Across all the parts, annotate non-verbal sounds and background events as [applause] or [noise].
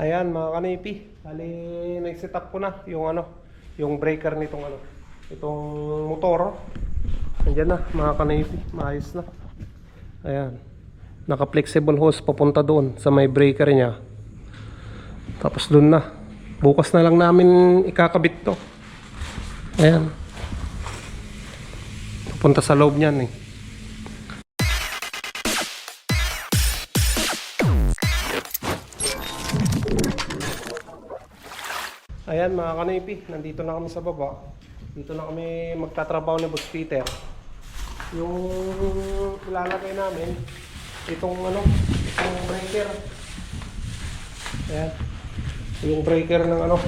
Ayan mga kanipi, bali nag-set up ko na yung ano, yung breaker nitong ano, itong motor. Nandiyan na mga kanipi, maayos na. Ayan. Naka-flexible hose papunta doon sa may breaker niya. Tapos doon na. Bukas na lang namin ikakabit to. Ayan. Papunta sa loob niyan eh. Ayan mga kanipi, nandito na kami sa baba. Dito na kami magtatrabaho ni Boss Peter. Yung ilalagay namin, itong ano, itong breaker. Ayan. Yung breaker ng ano,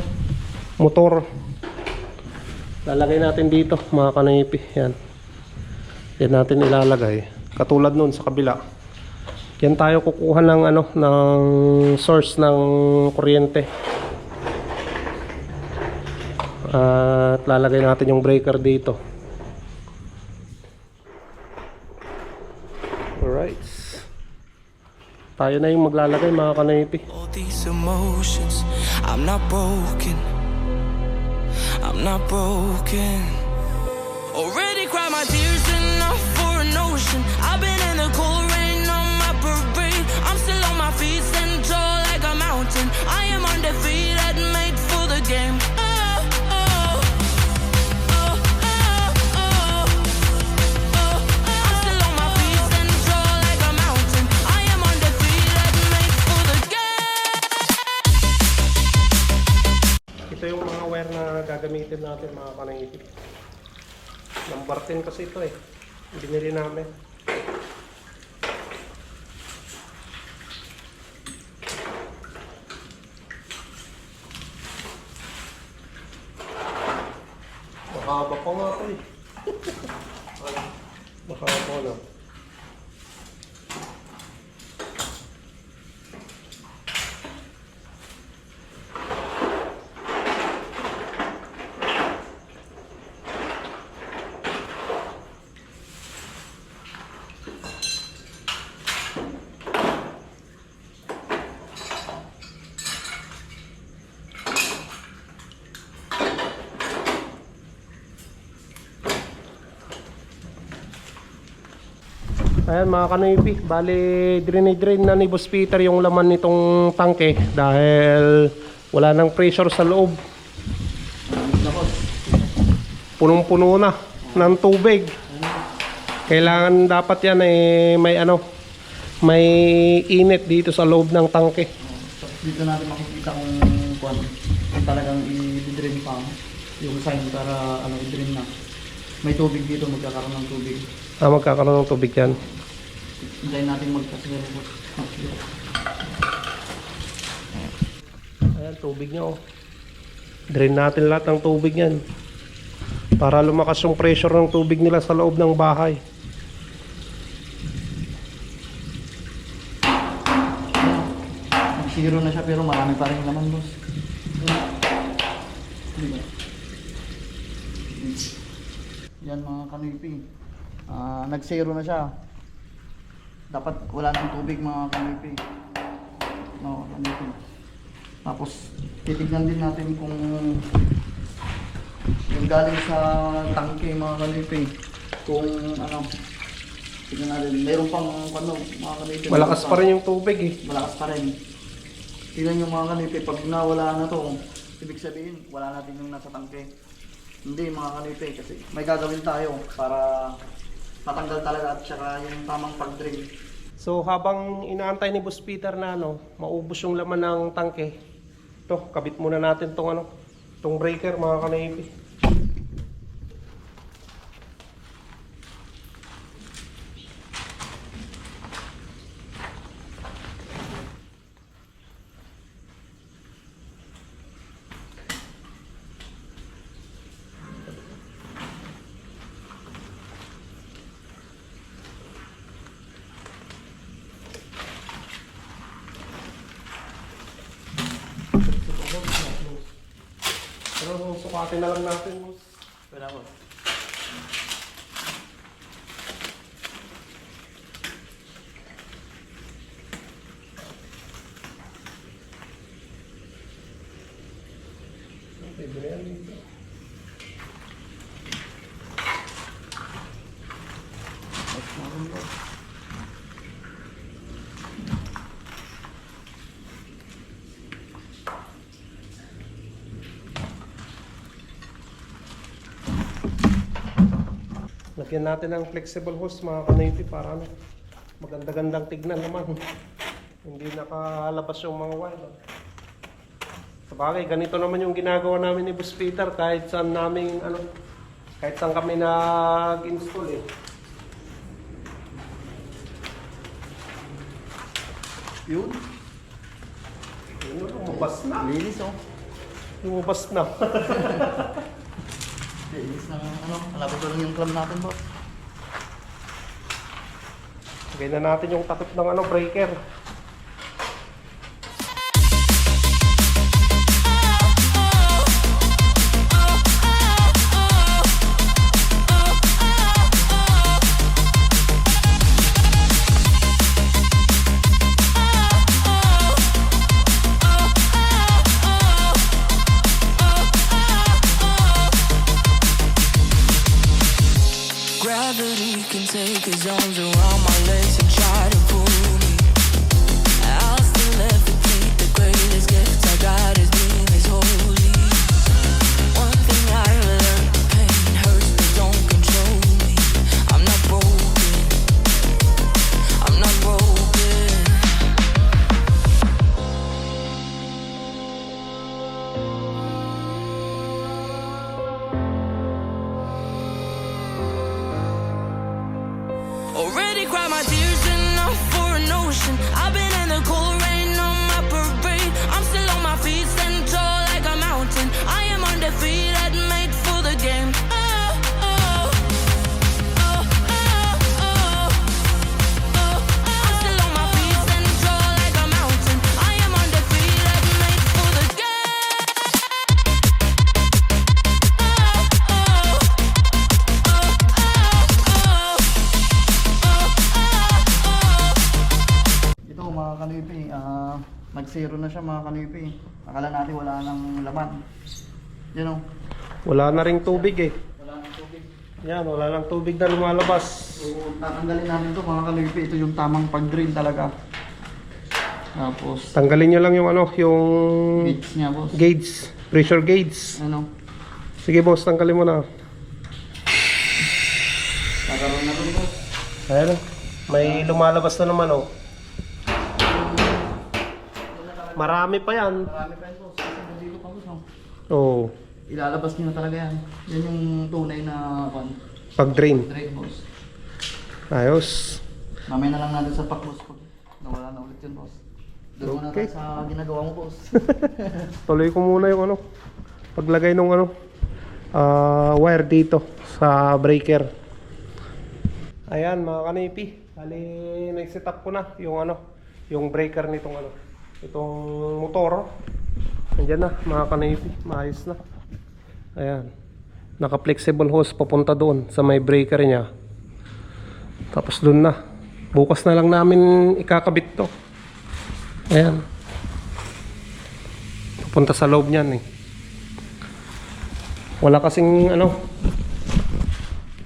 motor. Lalagay natin dito mga kanipi. Yan. Yan natin ilalagay. Katulad nun sa kabila. Yan tayo kukuha ng ano, ng source ng kuryente. At lalagay natin yung breaker dito. Alright. Tayo na yung maglalagay mga kanipi. All these emotions, I'm not broken. I'm not broken. Already cried my tears enough for an ocean. I've been in the cold rain on my parade. I'm still on my feet, stand tall like a mountain. I am undefeated, made for the game. Ito yung mga wire na gagamitin natin mga kanaiti. Number 10 kasi ito eh. Binili namin. Ayan mga kanipi, bali drain na ni Boss Peter yung laman nitong tangke dahil wala nang pressure sa loob. Punong-puno na ng tubig. Kailangan dapat yan eh may ano, may init dito sa loob ng tangke. Dito natin makikita kung, kung talagang i-drain pa yung sign para ano i-drain na. May tubig dito, magkakaroon ng tubig. Ah, magkakaroon ng tubig yan. Hintayin natin magkasira po. Ayan, tubig niya oh. Drain natin lahat ng tubig niyan. Para lumakas yung pressure ng tubig nila sa loob ng bahay. Zero na siya pero marami pa rin naman boss. Yan mga kanipi. Ah, nag-zero na siya. Dapat wala nang tubig mga kanipi. No, kanipi. Tapos titignan din natin kung yung galing sa tangke mga kanipi. Kung ano, tignan natin. Meron pang ano, mga kanipi. Malakas pa rin yung tubig eh. malakas pa rin. Tingnan yung mga kanipi, pag nawala na to, ibig sabihin, wala na din yung nasa tangke. Hindi mga kanipi, kasi may gagawin tayo para matanggal talaga at saka yung tamang pag-drain. So habang inaantay ni Boss Peter na ano, maubos yung laman ng tangke. Ito, kabit muna natin tong ano, tong breaker mga kanaypi. Pero sukatin na lang natin. Wala ko. Pwede na yan dito. Lagyan natin ng flexible hose mga kanayti para ano, maganda-gandang tignan naman. [laughs] Hindi nakalabas yung mga wire. Sa bagay, ganito naman yung ginagawa namin ni Boss Peter kahit saan namin ano, kahit saan kami nag-install eh. Yun. Yun, lumabas na. Linis oh. Lumabas na. [laughs] Linis ng ano. Malapit ko lang yung clam natin boss. Lagay na natin yung takip ng ano, breaker. Siya mga kanipi. Akala natin wala nang laman. Yan oh. Wala na ring tubig eh. Wala nang tubig. Yan, wala nang tubig na lumalabas. So, tatanggalin namin to mga kanipi. Ito yung tamang pag-drill talaga. Tapos, Tanggalin nyo lang yung ano, yung gauge niya boss. gauge, pressure gauge. Ano? Sige boss, tanggalin mo na. Kakaroon na rin boss. Ayan, may lumalabas na naman oh. Marami pa yan. Marami pa yan boss. Kasi nandito pa boss. oh. Oh, Ilalabas niyo na talaga yan. Yan yung tunay na pan. pag-drain. Drill boss. Ayos. Mamaya na lang natin sa pack boss. Pag nawala na ulit yun boss. Doon muna Okay. tayo sa ginagawa mo boss. [laughs] Tuloy ko muna yung ano, paglagay ng ano, ah, wire dito sa breaker. Ayan mga kanipi, bali nag-set up ko na yung ano, yung breaker nitong ano, itong motor. Nandiyan na mga kanipi, maayos na. Ayan. Naka-flexible hose papunta doon sa may breaker niya. Tapos doon na. Bukas na lang namin ikakabit to. Ayan. Punta sa loob niyan eh. Wala kasing ano,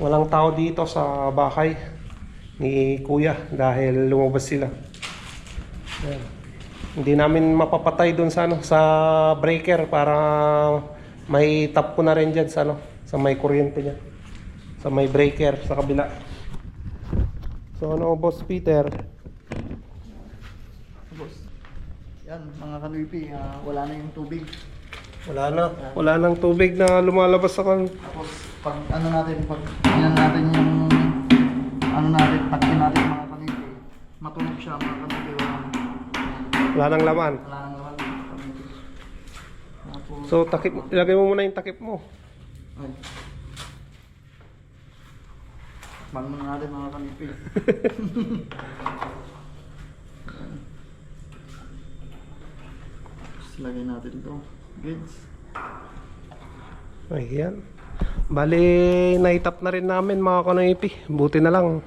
walang tao dito sa bahay ni kuya dahil lumabas sila. Ayan. Hindi namin mapapatay doon sa ano, sa breaker para may tap ko na rin dyan sa ano, sa may kuryente niya. Sa may breaker sa kabila. So ano, Boss Peter? boss. Yan mga kanuipi, ah, wala na yung tubig. Wala na. Wala nang tubig na lumalabas sa kan. Tapos pag ano natin, pag tingnan natin yung ano natin, taktin natin mga kanuipi. Matunog siya mga kanuipi. Wala, nang laman. wala nang So takip, ilagay mo muna yung takip mo. ay. Ban muna natin mga kanuipi. [laughs] Tapos lagay natin ito. Gauge. Ayan. Bali, naitap na rin namin mga kanoipi. Buti na lang.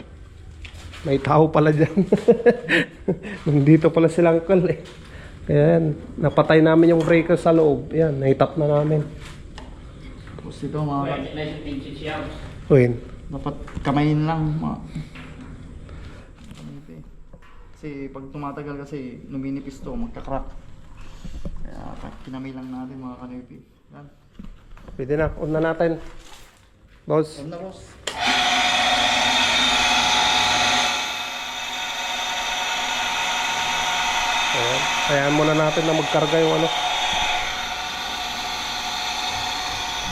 May tao pala dyan. [laughs] Nandito pala silang uncle eh. Ayan. Napatay namin yung breaker sa loob. Ayan, naitap na namin. Tapos ito mga Win. dapat kamayin lang mga. Kasi pag tumatagal kasi numinipis to, magkakrack. Kaya kinamay lang natin mga kanipi. Yan. Pwede na. On na natin. Boss. Yan na boss. Ayan. Hayaan muna natin na magkarga yung ano.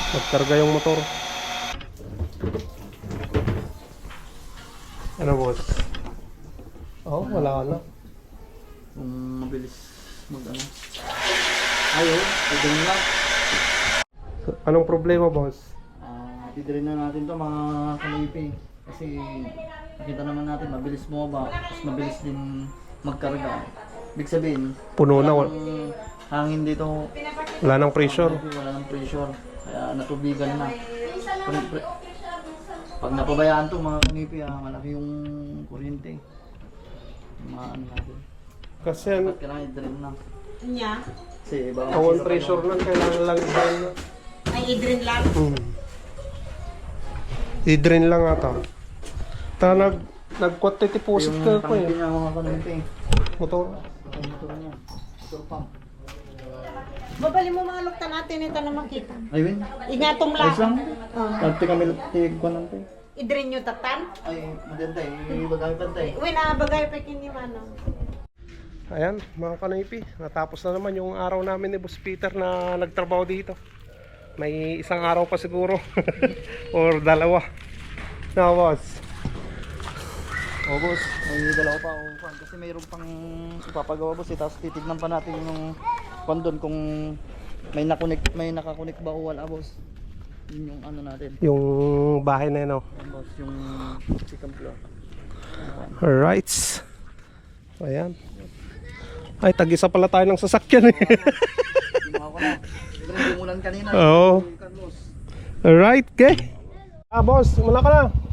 Magkarga yung motor. Ano boss? Oh, wala na. Kung mabilis mag ano. Ayun, pwede lang. Anong problema boss? Ah, tidirin na natin to mga kanipi. Kasi nakita naman natin mabilis bumaba, tapos mabilis din magkarga. Ibig sabihin, Puno na. Wala, walang hangin dito, wala nang pressure. wala ng pressure. Kaya natubigan na. Pre- pre- Pag napabayaan to mga kanipi, ah, malaki yung kuryente. Yung ano natin. Kasi ano, Dapat kailangan i-drain na. Niya, Kasi iba Kawan pressure lang, kailangan lang i-drain na. ay idrin lang. Hmm. I-drain lang ata. Ta nag nagkwatitipusit yung ka ko tangke eh. niya mga kanipi. Motor. Yung motor niya. Motor pump. Babali mo mga lukta natin ito na makita. Ayun. Ingatong Ayos lang. lang. Oh. Kami tigwan lang tayo. Idrin nyo tatan. Ay, maganda eh. Kami pantay. Uy, nakabagay pa kini mano. Ayan, mga kanipi, natapos na naman yung araw namin ni Boss Peter na nagtrabaho dito. May isang araw pa siguro. [laughs] Or dalawa. Na, boss. O boss, may dalawa pa akong fan. Kasi mayroon pang ipapagawa boss eh. Tapos titignan pa natin yung fan doon kung may nakunik, may nakakunik ba o wala boss. Yun yung ano natin. Yung bahay na yun, oh. Yan boss, yung second floor. Alright. Ayan. Ay, tag-isa pala tayo ng sasakyan eh. Ginawa ko na. Hindi umulan kanina. Oo. Alright, okay. Ah, boss, muna ka na.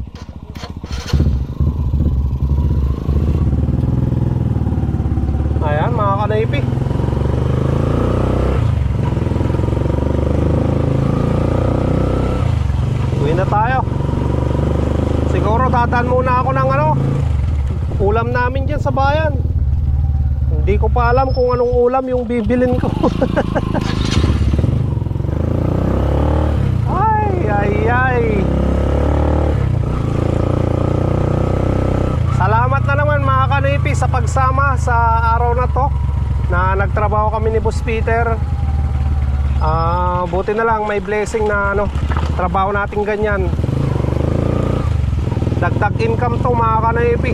Kanaypi. Uwi na tayo. Siguro dadaan muna ako ng ano, ulam namin dyan sa bayan. Hindi ko pa alam kung anong ulam yung bibilin ko. [laughs] Ay, ay, ay. Salamat na naman mga kanipi sa pagsama sa araw na to na nagtrabaho kami ni Boss Peter. Ah, buti na lang may blessing na ano, trabaho natin ganyan. Dagdag income to mga kanipi.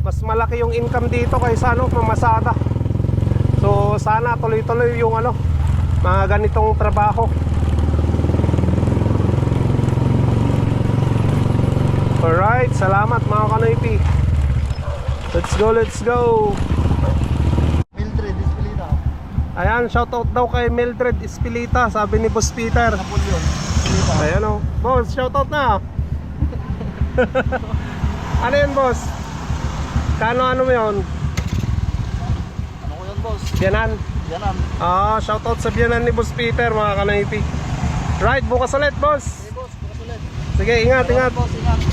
Mas malaki yung income dito kaysa ano, mamasada. So sana tuloy-tuloy yung ano, mga ganitong trabaho. Alright, salamat mga kanoypi. Let's go, let's go. Ayan, shoutout daw kay Mildred Espilita, sabi ni Boss Peter. Dispelita. Ayan o. Boss, shoutout na. [laughs] ano yun, boss? Kano ano mo yun? Ano ko yun boss? Biyanan. Yan ang. Ah, shoutout sa biyanan ni Boss Peter, mga kanoypi. Right, bukas ulit, boss. Hey boss, bukas ulit. Sige, ingat, ingat. Boss, ingat.